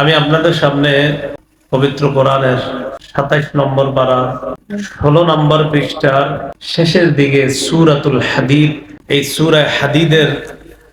আমি আপনাদের সামনে পবিত্র কোরআনের সাতাইশ নম্বর পারা ষোলো নম্বর পৃষ্ঠার শেষের দিকে সুরাতুল হাদিদ, এই সুরায় হাদিদের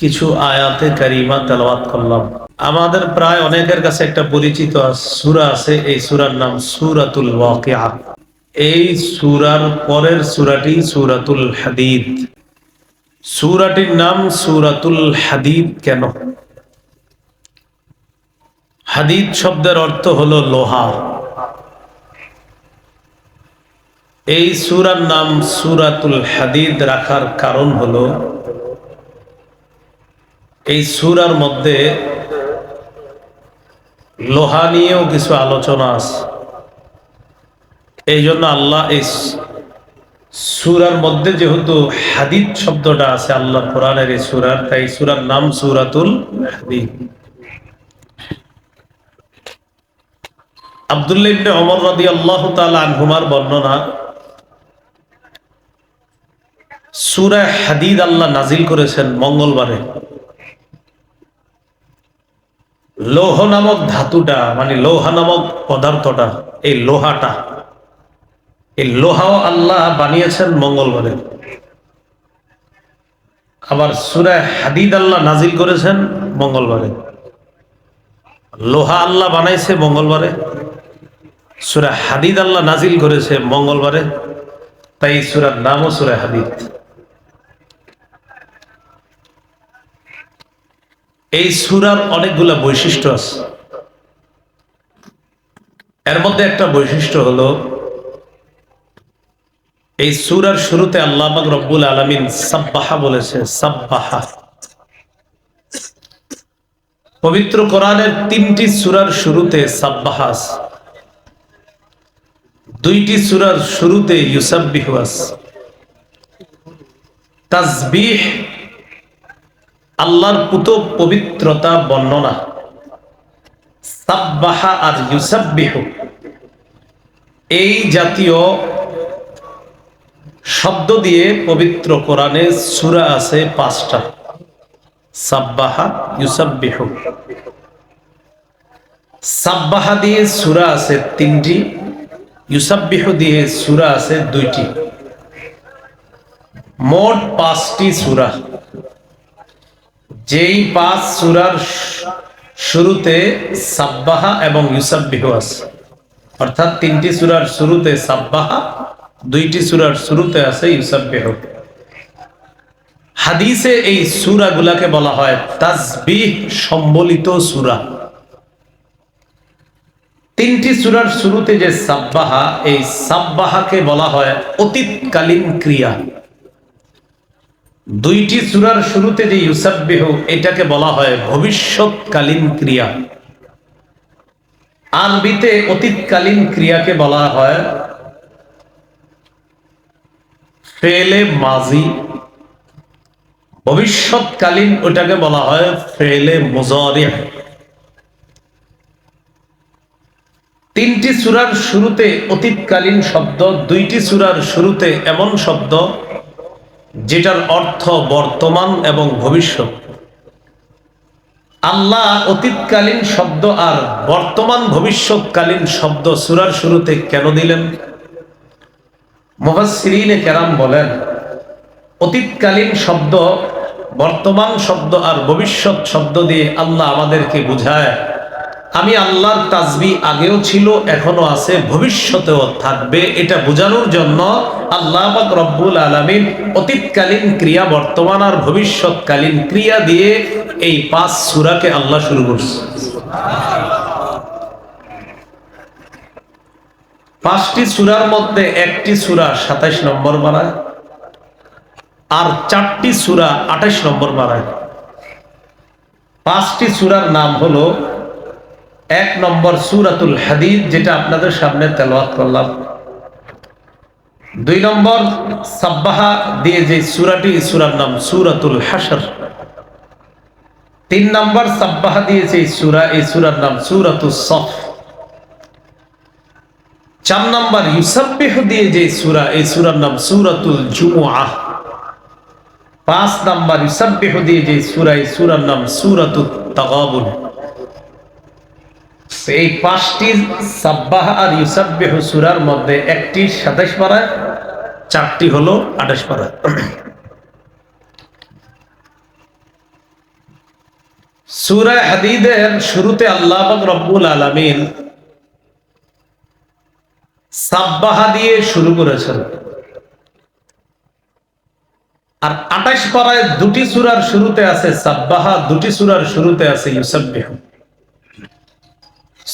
কিছু আয়াতে কারিমা তেলাওয়াত করলাম। আমাদের প্রায় অনেকের কাছে একটা পরিচিত সুরা আছে, এই সুরার নাম সুরাতুল ওয়াকিয়া। এই সুরার পরের সুরাটি সুরাতুল হাদিদ। সুরাটির নাম সুরাতুল হাদিদ কেন? হাদিদ শব্দের অর্থ হলো লোহা এই সুরার নাম সুরাতুল হাদিদ রাখার কারণ হলো, এই সুরার মধ্যে লোহা নিয়েও কিছু আলোচনা আছে। এই জন্য আল্লাহ এই সুরার মধ্যে যেহেতু হাদিদ শব্দটা আছে, আল্লাহ কোরআনের এই সুরার, তাই সুরার নাম সুরাতুল হাদিদ। আবদুল্লাহ ইবনে ওমর রাদিয়াল্লাহু তাআলা হাদিদ আল্লাহ নাজিল করেছেন মঙ্গলবারে। লৌহ নামক ধাতুটা মানে লোহা নামক পদার্থটা, এই লোহাটা, এই লোহাও আল্লাহ বানিয়েছেন মঙ্গলবারে। আবার সুরা হাদিদ আল্লাহ নাজিল করেছেন মঙ্গলবারে। লোহা আল্লাহ বানাইছে মঙ্গলবারে। সুরা হাদিদ আল্লাহ নাজিল করেছে মঙ্গলবারে, তাই সুরার নামও সুরা হাদিদ। এই সুরার অনেকগুলা বৈশিষ্ট্য আছে। এর মধ্যে একটা বৈশিষ্ট্য হলো, এই সুরার শুরুতে আল্লাহ রব্বুল আলমিন সাব্বাহা বলেছে, সাব্বাহা। পবিত্র কোরআনের তিনটি সুরার শুরুতে সাব্বাহা আছে। দুইটি সুরার শুরুতে ইউসাব্বিহু আছে তাসবিহ আল্লাহর পুত পবিত্রতা বর্ণনা। সাব্বাহা আর ইউসাব্বিহু। এই জাতীয় শব্দ দিয়ে পবিত্র কোরআনে সুরা আছে পাঁচটা। সাব্বাহা, ইউসাব্বিহু। সাব্বাহা দিয়ে সুরা আছে তিনটি। ইউসাব্বিহু দিয়ে সুরা আছে দুইটি। মোট পাঁচটি সুরা। যেই পাঁচ সুরার শুরুতে সাব্বাহা এবং ইউসাব্বিহু আছে। অর্থাৎ তিনটি সুরার শুরুতে সাব্বাহা, দুইটি সুরার শুরুতে আছে ইউসাব্বিহু। হাদিসে এই সুরাগুলাকে বলা হয় তাজবিহ সম্বলিত সুরা। তিনটি সুরার শুরুতে যে সাব্বাহা, এই সাব্বাহাকে বলা হয় অতীতকালীন ক্রিয়া। দুইটি সুরার শুরুতে যে ইউসাব্বিহ, এটাকে বলা হয় ভবিষ্যৎকালীন ক্রিয়া। আরবিতে অতীতকালীন ক্রিয়াকে বলা হয় ফেলে মাজি। ভবিষ্যৎকালীন ওটাকে বলা হয় ফেলে মুজারি তিনটি সুরার শুরুতে অতীতকালীন শব্দ, দুইটি সুরার শুরুতে এমন শব্দ, যেটার অর্থ বর্তমান এবং ভবিষ্যৎ। আল্লাহ অতীতকালীন শব্দ আর বর্তমান ভবিষ্যৎকালীন শব্দ সুরার শুরুতে কেন দিলেন? মহাসিরিনে কেরাম বলেন, অতীতকালীন শব্দ, বর্তমান শব্দ আর ভবিষ্যৎ শব্দ দিয়ে আল্লাহ আমাদেরকে বুঝায়। আমি আল্লাহর তাজবি আগেও ছিল, এখনও আছে, ভবিষ্যতেও থাকবে, এটা বোঝানোর জন্য আল্লাহ রব্বুল আলমিন অতীতকালীন ক্রিয়া, বর্তমান আর ভবিষ্যৎকালীন ক্রিয়া দিয়ে এই পাঁচ সুরাকে আল্লাহ শুরু করছে। পাঁচটি সুরার মধ্যে একটি সুরা সাতাইশ নম্বর বাড়ায় আর চারটি সুরা আঠাইশ নম্বর বাড়ায় পাঁচটি সুরার নাম হলো এক নম্বর সুরাতুল হাদিদ, যেটা আপনাদের সামনে তেলাওয়াত করলাম। দুই নম্বর সাব্বাহা দিয়ে যে সুরাটি সুরার নাম সুরাতুল হাসর তিন নম্বর সাব্বাহা দিয়ে যে সুরা, এই সুরার নাম সুরাতুল সফ। চার নম্বর ইউসাব্বিহ দিয়ে যে সুরা, এই সুরার নাম সুরাতুল জুমুআহ পাঁচ নম্বর ইউসাব্বিহ দিয়ে যে সুরা, এই সুরার নাম সুরাতুল তাগাবুন। এই পাঁচটি সাব্বাহ আর ইউসাব্বিহ সূরার মধ্যে একটি সাতাশ পারায় চারটি হলো আঠাশ পারায় সূরা হাদিদের শুরুতে আল্লাহ রব্বুল আলামিন সাব্বাহা দিয়ে শুরু করেছেন। আর আঠাশ পাড়ায় দুটি সুরার শুরুতে আছে সাব্বাহা, দুটি সুরার শুরুতে আছে ইউসাব্বিহ।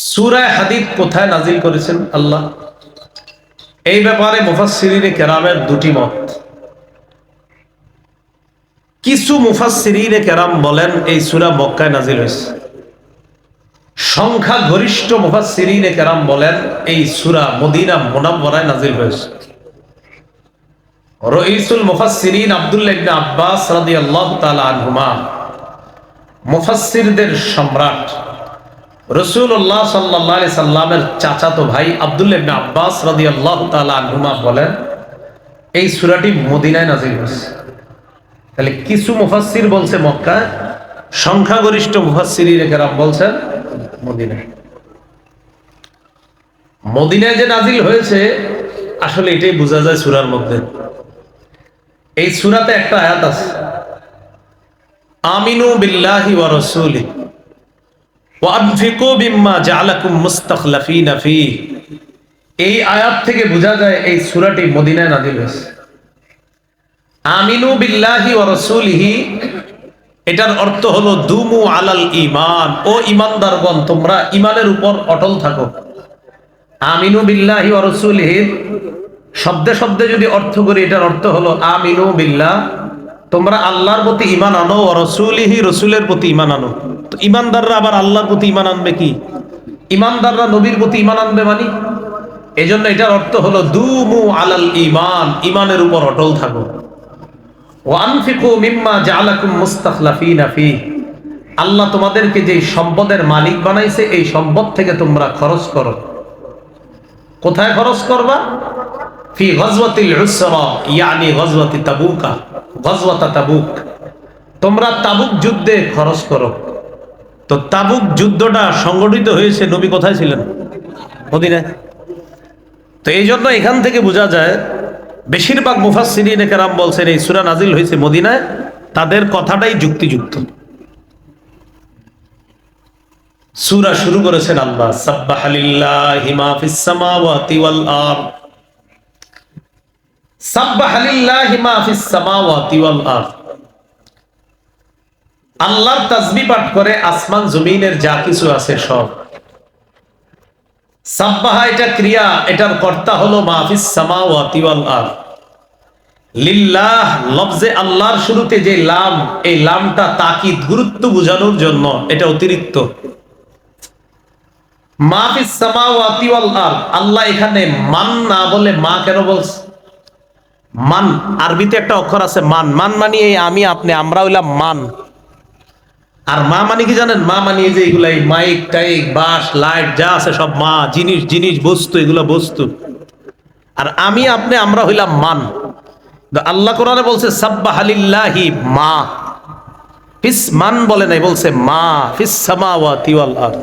সুরায় হাদিদ কোথায় নাজিল করেছেন আল্লাহ? এই ব্যাপারে মুফাসসিরিনে কেরামের দুটি মত। কিছু মুফাসসিরিনে কেরাম বলেন এই সূরা মক্কায় নাজিল হয়েছে। সংখ্যা গরিষ্ঠ মুফাসসিরিনে কেরাম বলেন এই সূরা মদিনা মুনাওয়ারায় নাজিল হয়েছে। রইসুল মুফাসসিরিন আব্দুল্লাহ ইবনে আব্বাস রাদিয়াল্লাহু তাআলা আনহুমা মুফাসসিরদের সম্রাট রসুল্লাহ সাল্লাহ সাল্লামের চাচাতো ভাই আবদুল্লাহ আব্বাস রাদিয়াল্লাহু তাআলা আনহুমা বলেন, এই সুরাটি মদিনায় নাজিল হয়েছে। তাহলে কিছু মুফাসসির বলছে মক্কায়, সংখ্যাগরিষ্ঠ মুফাসসিরিনে কেরাম বলছেন মদিনায়। মদিনায় যে নাজিল হয়েছে, আসলে এটাই বোঝা যায় সুরার মধ্যে। এই সুরাতে একটা আয়াত আছে, আমিনু বিল্লাহি ওয়া রাসূলিহি ওয়ানফিকু বিম্মা জালাকুম মুস্তাখলাফিনা ফি এই আয়াত থেকে বোঝা যায় এই সূরাটি মদিনায় নাযিল হয়েছে। আমিনু বিল্লাহি ওয়া রাসূলিহি। এটার অর্থ হলো, দুমু আলাল ইমান ও ইমানদারগণ তোমরা ইমানের উপর অটল থাকো। আমিনু বিল্লাহি ওয়া রাসূলিহি শব্দে শব্দে যদি অর্থ করি, এটার অর্থ হলো, আমিনু বিল্লাহ। তোমরা আল্লাহর প্রতি ইমান আনো রাসূলিহি, রাসূলের প্রতি ইমান আনো। তো ইমানদাররা আবার আল্লাহর প্রতি ইমান আনবে কি? ইমানদাররা নবীর প্রতি ইমান আনবে মানি? এই জন্য এটার অর্থ হলো, দুমু আলাল ইমান ইমানের উপর অটল থাকো। মিম্মা আল্লাহ তোমাদেরকে যে সম্পদের মালিক বানাইছে, এই সম্পদ থেকে তোমরা খরচ করো। কোথায় খরচ করবা? ফি গজওয়াতিল উসরা, ইয়ানি গজওয়াতি তাবুকা, গজওয়াতা তাবুক। তোমরা তাবুক যুদ্ধে খরচ করো। তো তাবুক যুদ্ধটা সংগঠিত হয়েছে, নবী কোথায় ছিলেন? তো এই জন্য এখান থেকে বোঝা যায়, বেশিরভাগ মুফাসসিরিনে কেরাম বলছেন, এই সূরা নাজিল হয়েছে মদিনায়, তাদের কথাটাই যুক্তিযুক্ত। সূরা শুরু করেছেন আল্লাহ, সাব্বাহালিল্লাহি মা ফিস সামাওয়াতি ওয়াল আরদ আল্লাহর তাজবি পাঠ করে আসমান, জমিনের যা কিছু আছে সব। সাব্বাহা এটা ক্রিয়া, এটার কর্তা হলো আল্লাহর শুরুতে যে লাম, এই লামটা তাকিদ, গুরুত্ব বোঝানোর জন্য এটা অতিরিক্ত। মাহফিস আল্লাহ এখানে মান না বলে মা কেন বলছে? মান, আরবিতে একটা অক্ষর আছে মান। মান মানে এই আমি, আপনি, আমরা হইলাম মান। আর মা মানে কি জানেন? মা মানে যে এগুলা এই মাইক, টাইক বাস লাইট, যা আছে সব মা, জিনিস জিনিস, বস্তু, এগুলা বস্তু। আর আমি, আপনি, আমরা হইলাম মান। আল্লাহ কোরআনে বলছে সাব্বা হালিল্লাহি মা। ফিস মান বলে নাই, বলছে মা, ফিস সামাওয়াতি ওয়াল আরদ।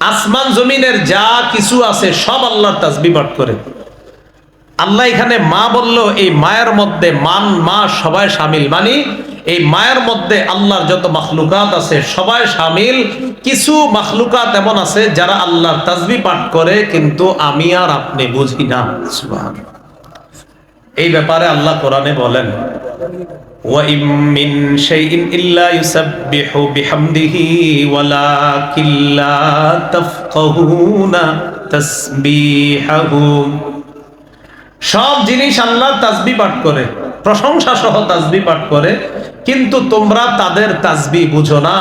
আসমান, জমিনের যা কিছু আছে, সব আল্লাহর তাসবিহ পাঠ করে। আল্লাহ এখানে মা বলল এই মায়ের মধ্যে মান মা সবাই সামিল মানে এই মায়ের মধ্যে আল্লাহর যত মাখলুকাত আছে সবাই সামিল কিছু মাখলুকাত এমন আছে যারা আল্লাহর তাজবি পাঠ করে কিন্তু আমি আর আপনি বুঝি না সুবহানাল্লাহ। এই ব্যাপারে আল্লাহ কোরআনে বলেন وَإِن مِّن شَيْءٍ إِلَّا يُسَبِّحُ بِحَمْدِهِ وَلَكِن لَّا تَفْقَهُونَ تَسْبِيحَهُمْ সব জিনিস আল্লাহ তাজবি পাঠ করে, প্রশংসা সহ তাজবি পাঠ করে, কিন্তু তোমরা তাদের তাজবি বুঝো না।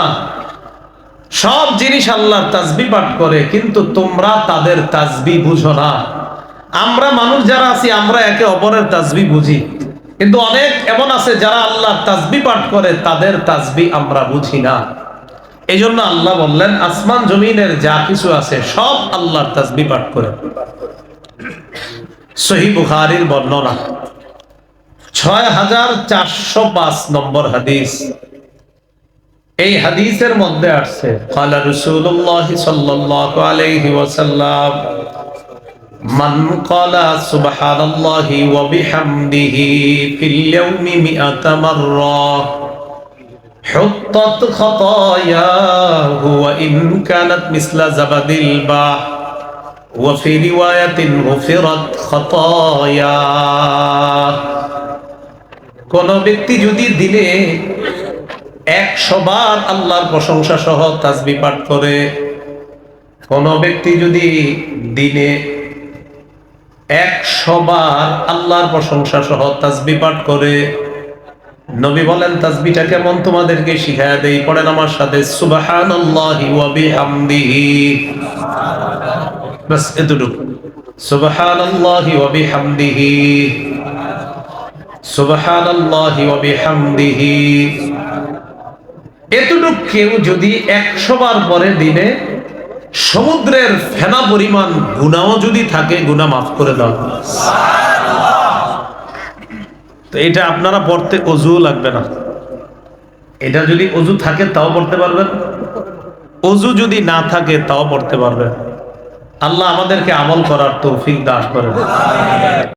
সব জিনিস আল্লাহর তাজবি পাঠ করে, কিন্তু তোমরা তাদের তাজবি বুঝো না। আমরা মানুষ যারা আছি, আমরা একে অপরের তাজবি বুঝি। কিন্তু অনেক এমন আছে যারা আল্লাহর তাজবি পাঠ করে, তাদের তাজবি আমরা বুঝি না। এই জন্য আল্লাহ বললেন, আসমান জমিনের যা কিছু আছে, সব আল্লাহর তাজবি পাঠ করে। সহি বুখারির বর্ণনা। ছয় হাজার চারশো পাঁচ নম্বর হাদিস। এই হাদিসের মধ্যে আসছে, কালা রসুল্লাহ আলাইহি ওয়াসাল্লাম, মান ক্বালা সুবহানাল্লাহি ওয়া বিহামদিহি ফিল ইয়াউমি মি'আতা মাররা, হুত্তাত وفي رواية غفرت خطاياه কোন ব্যক্তি যদি দিনে একশো বার আল্লাহর প্রশংসা সহ তাসবি পাঠ করে কোন ব্যক্তি যদি দিনে একশো বার আল্লাহর প্রশংসা সহ তাসবি পাঠ করে নবী বলেন তাসবিটা কেমন তোমাদেরকে শিখায় দেই? পড়েন আমার সাথে, সুবহানাল্লাহি ওয়া বিহামদিহি বাস এতটুকু। সুবহানাল্লাহি ওয়া বিহামদিহি সুবহানাল্লাহি ওয়া বিহামদিহি এতটুক কেউ যদি একশো বার পরে দিনে সমুদ্রের ফেনা পরিমাণ, গুনাও যদি থাকে, গুনাহ মাফ করে দাও। তো এটা আপনারা পড়তে অজু লাগবে না। এটা যদি অজু থাকে, তাও পড়তে পারবেন। অজু যদি না থাকে, তাও পড়তে পারবেন। আল্লাহ আমাদেরকে আমল করার তৌফিক দাস করেন।